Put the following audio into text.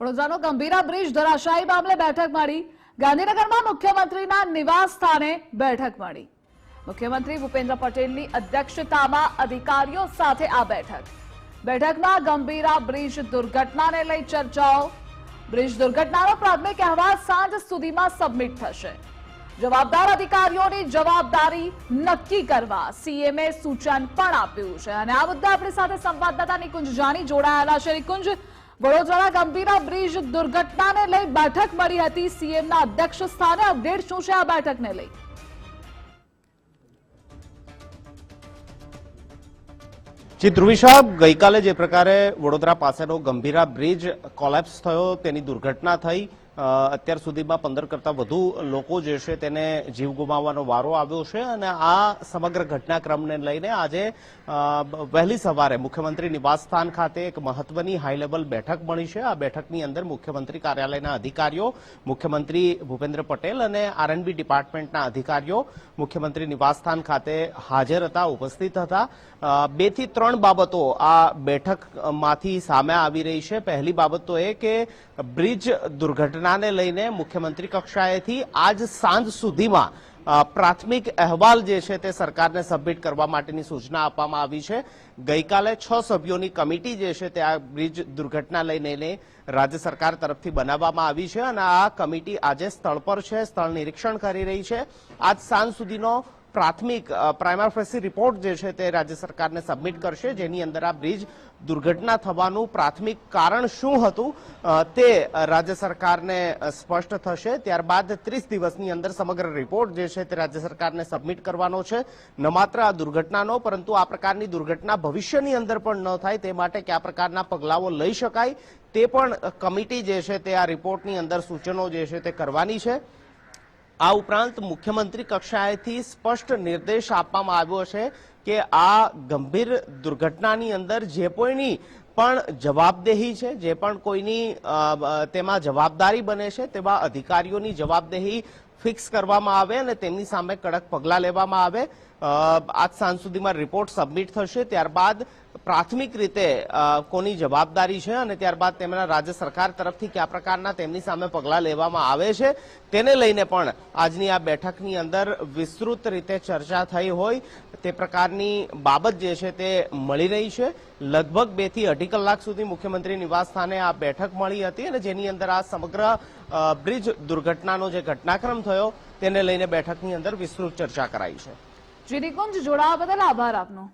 વડોદરાનો Gambhira bridge ધરાશાયી મામલે બેઠક મળી. ગાંધીનગરમાં મુખ્યમંત્રીના નિવાસ સ્થાને બેઠક મળી. મુખ્યમંત્રી ભૂપેન્દ્ર પટેલની અધ્યક્ષતામાં અધિકારીઓ સાથે આ બેઠક. બેઠકમાં ગંભીરા બ્રિજ દુર્ઘટનાને લઈ ચર્ચાઓ. બ્રિજ દુર્ઘટનાનો પ્રાથમિક અહેવાલ સાંજ સુધીમાં સબમિટ થશે. જવાબદાર અધિકારીઓની જવાબદારી નક્કી કરવા સીએમએ સૂચન પણ આપ્યું છે. અને આ મુદ્દે આપણી સાથે સંવાદદાતા નિકુંજ જાની જોડાયેલા છે. નિકુંજ વડોદરા ગંભીરા બ્રિજ દુર્ઘટનાને લઈ બેઠક મળી હતી. સીએમના અધ્યક્ષ સ્થાને અપડેટ શું છે આ બેઠકને લઈ? જી, ધ્રુવી સાહેબ, ગઈકાલે જે પ્રકારે વડોદરા પાસેનો ગંભીરા બ્રિજ કોલેપ્સ થયો, તેની દુર્ઘટના થઈ. અત્યાર સુધીમાં પંદર કરતા વધુ લોકો જે છે તેને જીવ ગુમાવવાનો વારો આવ્યો છે અને આ સમગ્ર ઘટનાક્રમને લઈને આજે વહેલી સવારે મુખ્યમંત્રી નિવાસસ્થાન ખાતે એક મહત્વની હાઈ લેવલ બેઠક મળી છે. આ બેઠકની અંદર મુખ્યમંત્રી કાર્યાલયના અધિકારીઓ, મુખ્યમંત્રી ભૂપેન્દ્ર પટેલ અને આરએનબી ડિપાર્ટમેન્ટના અધિકારીઓ મુખ્યમંત્રી નિવાસસ્થાન ખાતે હાજર હતા, ઉપસ્થિત હતા. બેથી ત્રણ બાબતો આ બેઠકમાંથી સામે આવી રહી છે. પહેલી બાબત તો એ કે બ્રિજ દુર્ઘટનાને લઈને મુખ્યમંત્રી કક્ષાએથી આજ સાંજ સુધીમાં પ્રાથમિક અહેવાલ જે છે તે સરકારને સબમિટ કરવા માટેની સૂચના આપવામાં આવી છે. ગઈકાલે છ સભ્યોની કમિટી જે છે તે આ બ્રિજ દુર્ઘટના લઈને રાજ્ય સરકાર તરફથી બનાવવામાં આવી છે અને આ કમિટી આજે સ્થળ પર છે, સ્થળ નિરીક્ષણ કરી રહી છે. આજ સાંજ સુધીનો પ્રાથમિક પ્રાઇમર ફેસી રિપોર્ટ જે છે તે રાજ્ય સરકારને સબમિટ કરશે, જેની અંદર આ બ્રિજ દુર્ઘટના થવાનું પ્રાથમિક કારણ શું હતું તે રાજ્ય સરકારને સ્પષ્ટ થશે. ત્યારબાદ ત્રીસ દિવસની અંદર સમગ્ર રિપોર્ટ જે છે તે રાજ્ય સરકારને સબમિટ કરવાનો છે. ન માત્ર આ દુર્ઘટનાનો, પરંતુ આ પ્રકારની દુર્ઘટના ભવિષ્યની અંદર પણ ન થાય, તે માટે કયા પ્રકારના પગલાઓ લઈ શકાય, તે પણ કમિટી જે છે તે આ રિપોર્ટની અંદર સૂચનો જે છે તે કરવાની છે. આ ઉપરાંત મુખ્યમંત્રી કક્ષાએથી સ્પષ્ટ નિર્દેશ આપવામાં આવ્યો છે કે આ ગંભીર દુર્ઘટનાની અંદર જે કોઈની પણ જવાબદેહી છે, જે પણ કોઈની તેમાં જવાબદારી બને છે, તેવા અધિકારીઓની જવાબદેહી ફિક્સ કરવામાં આવે અને તેમની સામે કડક પગલાં લેવામાં આવે. આજ સાંજ સુધીમાં રિપોર્ટ સબમિટ થશે. ત્યારબાદ પ્રાથમિક રીતે કોની જવાબદારી છે અને ત્યારબાદ તેમના રાજ્ય સરકાર તરફથી કયા પ્રકારના તેમની સામે પગલાં લેવામાં આવે છે, તેને લઈને પણ આજની આ બેઠકની અંદર વિસ્તૃત રીતે ચર્ચા થઈ હોય. તે પ્રકારની બાબત જે છે તે મળી રહી છે. લગભગ બેથી અઢી કલાક સુધી મુખ્યમંત્રી નિવાસ સ્થાને આ બેઠક મળી હતી અને જેની અંદર આ સમગ્ર બ્રિજ દુર્ઘટનાનો જે ઘટનાક્રમ થયો તેને લઈને બેઠકની અંદર વિસ્તૃત ચર્ચા કરાઈ છે. શ્રીકુંજ જોડાવા બદલ આભાર આપનો.